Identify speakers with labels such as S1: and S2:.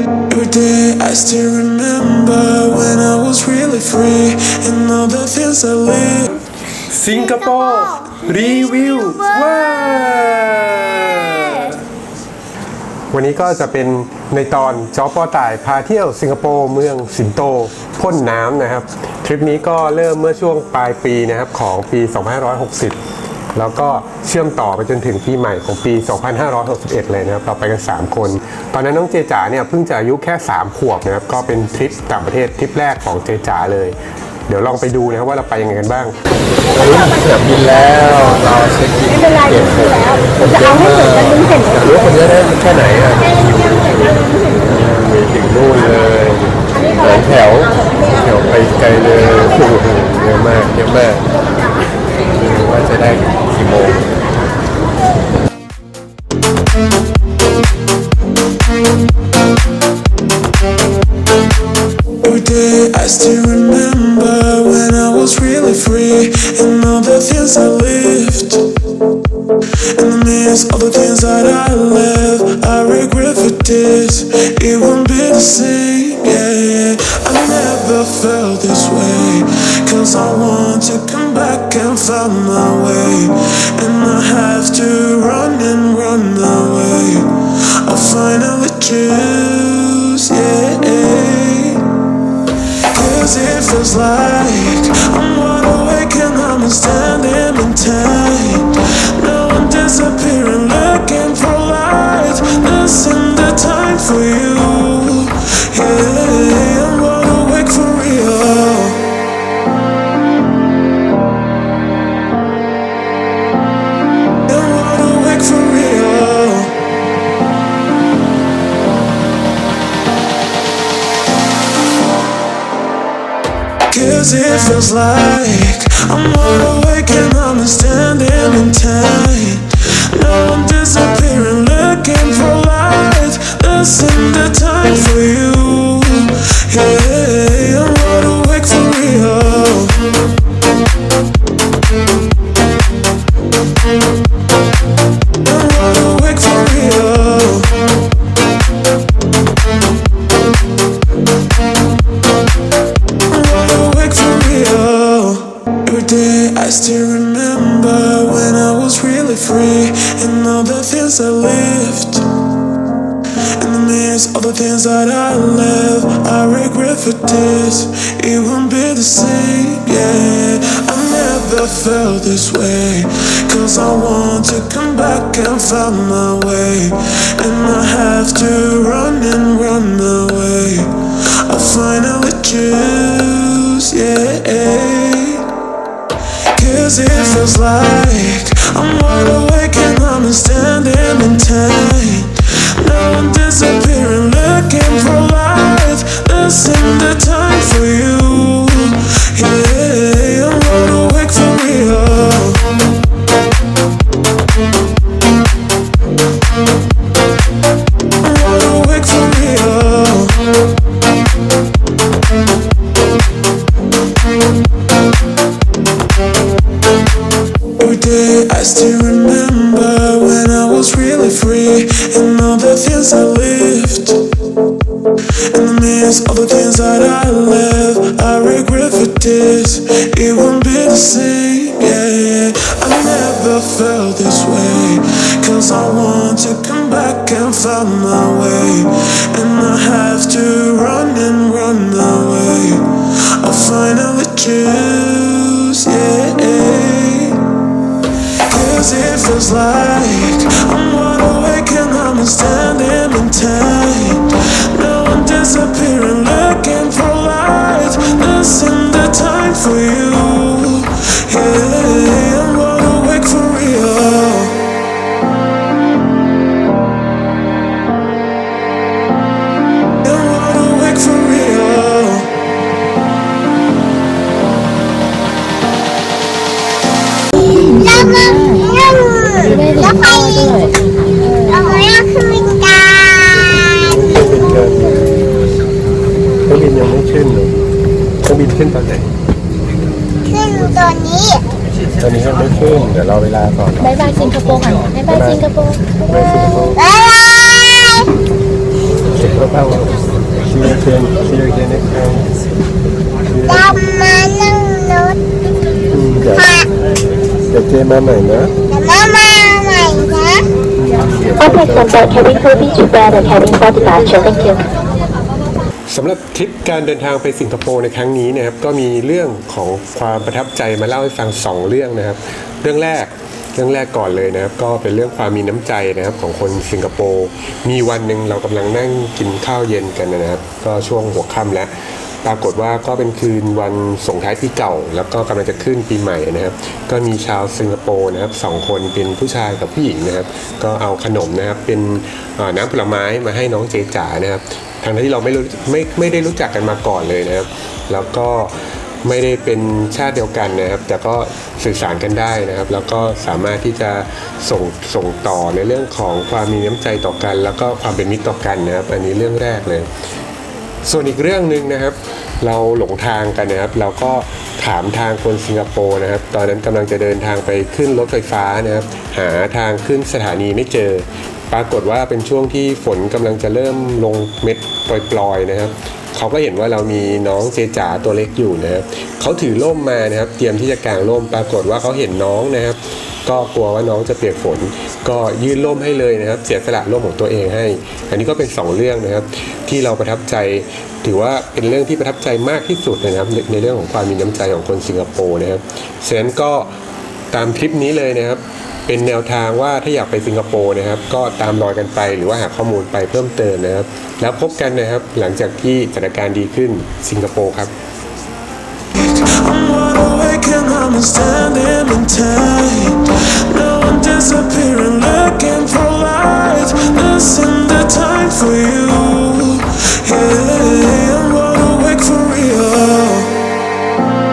S1: Every day I still remember when I was really free and all the things I lived.
S2: สิงคโปร์รีวิวว่าวันนี้ก็จะเป็นในตอนจอปอต่ายพาเที่ยวสิงคโปร์เมืองสิงโตพ่นน้ำนะครับ ทริปนี้ก็เริ่มเมื่อช่วงปลายปีนะครับของปี2560 แล้วก็เชื่อมต่อไปจนถึงปีใหม่ของปี 2561 เลยนะครับเราไปกัน 3 คน ตอนนั้นน้องเจจ๋าเนี่ยเพิ่งจะอายุแค่ 3 ขวบนะครับก็เป็นทริปต่างประเทศทริปแรกของเจจ๋าเลย เดี๋ยวลองไปดูนะครับว่าเราไปยังไงกันบ้างตอนนี้เสือบินแล้วเราเช็คอิน
S3: ไม่เป็นไรดูแล้วจะเอาให้สุดแต่ลุงเห็น
S2: อยรู้คนเยอะได้แค่ไหนอะมีถึงนู่นเลยหลายแถวแถวไปไกลเลยโอ้โหเยอะมากเยอะมากว่าจะได้ กี่โมง
S1: Every Cause it feels like I'm wide awake and I'm standing in time. Now I'm disappearing, Cause it feels like I'm wide awake and I'm standing in time. Now I'm disappearing, free and all the things I lived. And the midst all the things that I left, I regret for this. It won't be the same, yeah. I never felt this way. Cause I want to come back and find my way. And I have to run and run away. I finally choose, yeah. Cause it feels like I'm wide awake and I'm standing in time. Now I'm disappearing, looking for light. This isn't the time for you. I still remember when I was really free and all the things I lived. And the midst of the things that I left, I regret for this. It won't be the same, yeah. I never felt this way. Cause I want to come
S2: understand. ตอนนี้ยังไม่ขึ้น เดี๋ยวรอเวลาก่อน
S3: บายบายสิงคโปร์ก่อนบายบายสิงคโปร์
S2: ไปสิงคโปร์
S4: บ๊ายบาย
S2: สิงคโปร์ again see you again next time
S4: เรามานั่งรถ
S2: เดี๋ยว
S4: ค่ะ
S2: เดี๋ยวเจมาใหม่นะ
S4: เดี๋ยวมามาใหม่นะ
S5: Contact number cabin crew be prepare the cabin for departure. Thank you.
S2: สำหรับทริปการเดินทางไปสิงคโปร์ในครั้งนี้นะครับก็มีเรื่องของความประทับใจมาเล่าให้ฟังสองเรื่องนะครับ เรื่องแรกเรื่องแรกก่อนเลยนะครับ ก็เป็นเรื่องความมีน้ำใจนะครับของคนสิงคโปร์มีวันหนึ่งเรากำลังนั่งกินข้าวเย็นกันนะครับ ก็ช่วงหัวค่ำแล้วปรากฏว่าก็เป็นคืนวันส่งท้ายปีเก่า แล้วก็กำลังจะขึ้นปีใหม่นะครับ ก็มีชาวสิงคโปร์นะครับสองคนเป็นผู้ชายกับผู้หญิงนะครับ ก็เอาขนมนะครับเป็นน้ำผลไม้มาให้น้องเจจ๋านะครับ ทางที่เราไม่รู้ไม่ไม่ได้รู้จักกันมาก่อนเลยนะครับ แล้วก็ไม่ได้เป็นชาติเดียวกันนะครับ แต่ก็สื่อสารกันได้นะครับ แล้วก็สามารถที่จะส่งส่งต่อในเรื่องของความมีน้ำใจต่อกัน แล้วก็ความเป็นมิตรต่อกันนะครับ อันนี้เรื่องแรกเลย ส่วนอีกเรื่องหนึ่งนะครับ เราหลงทางกันนะครับ เราก็ถามทางคนสิงคโปร์นะครับ ตอนนั้นกำลังจะเดินทางไปขึ้นรถไฟฟ้านะครับ หาทางขึ้นสถานีไม่เจอ ปรากฏว่าเป็นช่วงที่ฝนกำลังจะเริ่มลงเม็ดปล่อยๆนะครับเขาก็เห็นว่าเรามีน้องเจจ๋าตัวเล็กอยู่นะครับเขาถือร่มมานะครับ เตรียมที่จะกางร่มปรากฏว่าเขาเห็นน้องนะครับ ก็กลัวว่าน้องจะเปียกฝน ก็ยื่นร่มให้เลยนะครับ เสียสละร่มของตัวเองให้ อันนี้ก็เป็นสองเรื่องนะครับ ที่เราประทับใจ ถือว่าเป็นเรื่องที่ประทับใจมากที่สุดนะครับ ในเรื่องของความมีน้ำใจของคนสิงคโปร์นะครับฉะนั้นก็ตามคลิปนี้เลยนะครับ เป็นแนวทางว่าถ้าอยากไปสิงคโปร์นะครับ ก็ตามรอยกันไปหรือว่าหาข้อมูลไปเพิ่มเติมนะครับ แล้วพบกันนะครับหลังจากที่สถานการณ์ดีขึ้นสิงคโปร์ครับ